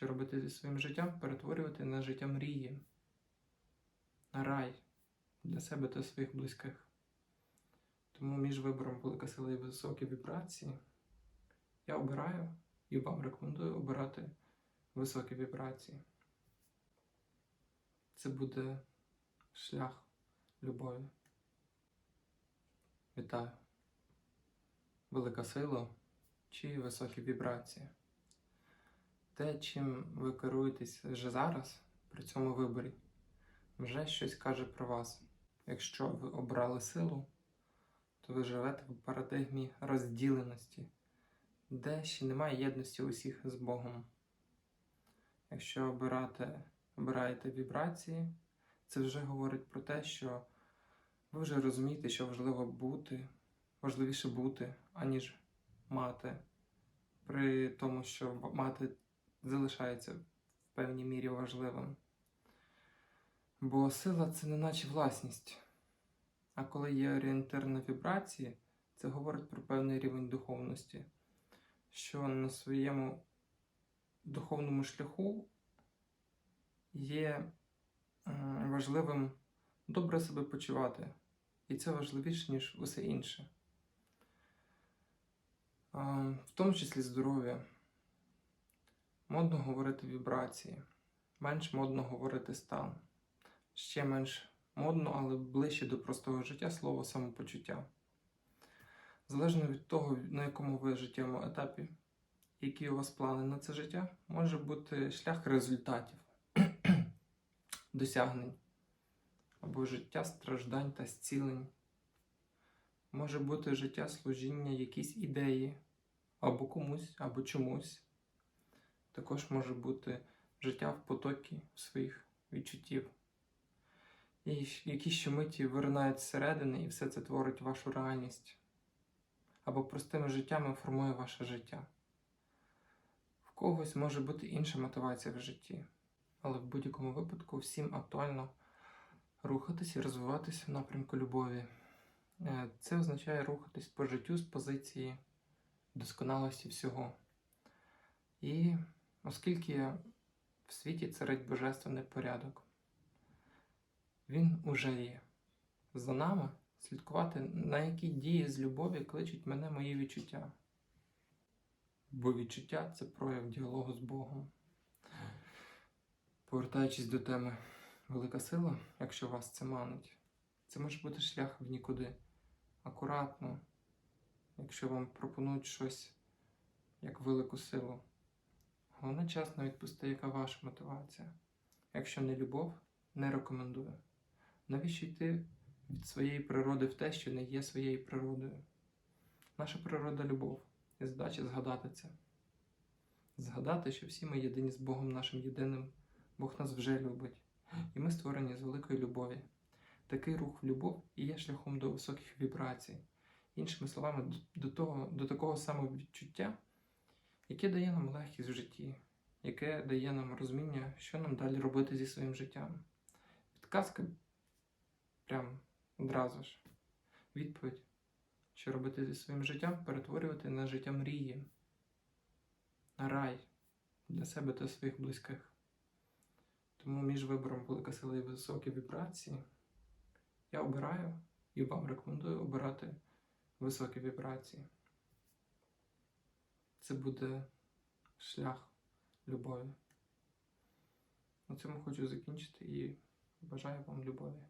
що робити зі своїм життям, перетворювати на життя мрії, на рай для себе та своїх близьких. Тому між вибором велика сила і високі вібрації я обираю і вам рекомендую обирати високі вібрації. Це буде шлях любові. Вітаю! Велика сила чи високі вібрації. Те, чим ви керуєтесь вже зараз при цьому виборі, вже щось каже про вас. Якщо ви обрали силу, то ви живете в парадигмі розділеності, де ще немає єдності усіх з Богом. Якщо обирати, обираєте вібрації, це вже говорить про те, що ви вже розумієте, що важливо бути, важливіше бути, аніж мати, при тому, що мати залишається в певній мірі важливим. Бо сила це не наче власність. А коли є орієнтир на вібрації, це говорить про певний рівень духовності, що на своєму духовному шляху є важливим добре себе почувати. І це важливіше, ніж усе інше. В тому числі здоров'я. Модно говорити вібрації, менш модно говорити стан. Ще менш модно, але ближче до простого життя слово самопочуття. Залежно від того, на якому ви життєвому етапі, які у вас плани на це життя, може бути шлях результатів, досягнень або життя страждань та зцілень. Може бути життя служіння якійсь ідеї, або комусь, або чомусь. Також може бути життя в потокі своїх відчуттів. І які щомиті виринають зсередини, і все це творить вашу реальність. Або простими життями формує ваше життя. В когось може бути інша мотивація в житті, але в будь-якому випадку всім актуально рухатись і розвиватися в напрямку любові. Е, Це означає рухатись по життю з позиції досконалості всього. І оскільки в світі царить божественний порядок, він уже є. За нами слідкувати, на які дії з любові кличуть мене мої відчуття. Бо відчуття це прояв діалогу з Богом. Повертаючись до теми велика сила, якщо вас це манить, це може бути шлях в нікуди. Акуратно, якщо вам пропонують щось як велику силу. Головне чесно відпусти, яка ваша мотивація. Якщо не любов, не рекомендую. Навіщо йти від своєї природи в те, що не є своєю природою? Наша природа любов, і задача згадати це. Згадати, що всі ми єдині з Богом нашим єдиним, Бог нас вже любить, і ми створені з великої любові. Такий рух в любов і є шляхом до високих вібрацій. Іншими словами, до, того, до такого самого відчуття, яке дає нам легкість в житті, яке дає нам розуміння, що нам далі робити зі своїм життям. Підказка прям одразу ж. Відповідь, що робити зі своїм життям, перетворювати на життя мрії, на рай для себе та своїх близьких. Тому між вибором велика сила і високі вібрації я обираю і вам рекомендую обирати високі вібрації. Це буде шлях любові. На цьому хочу закінчити і бажаю вам любові.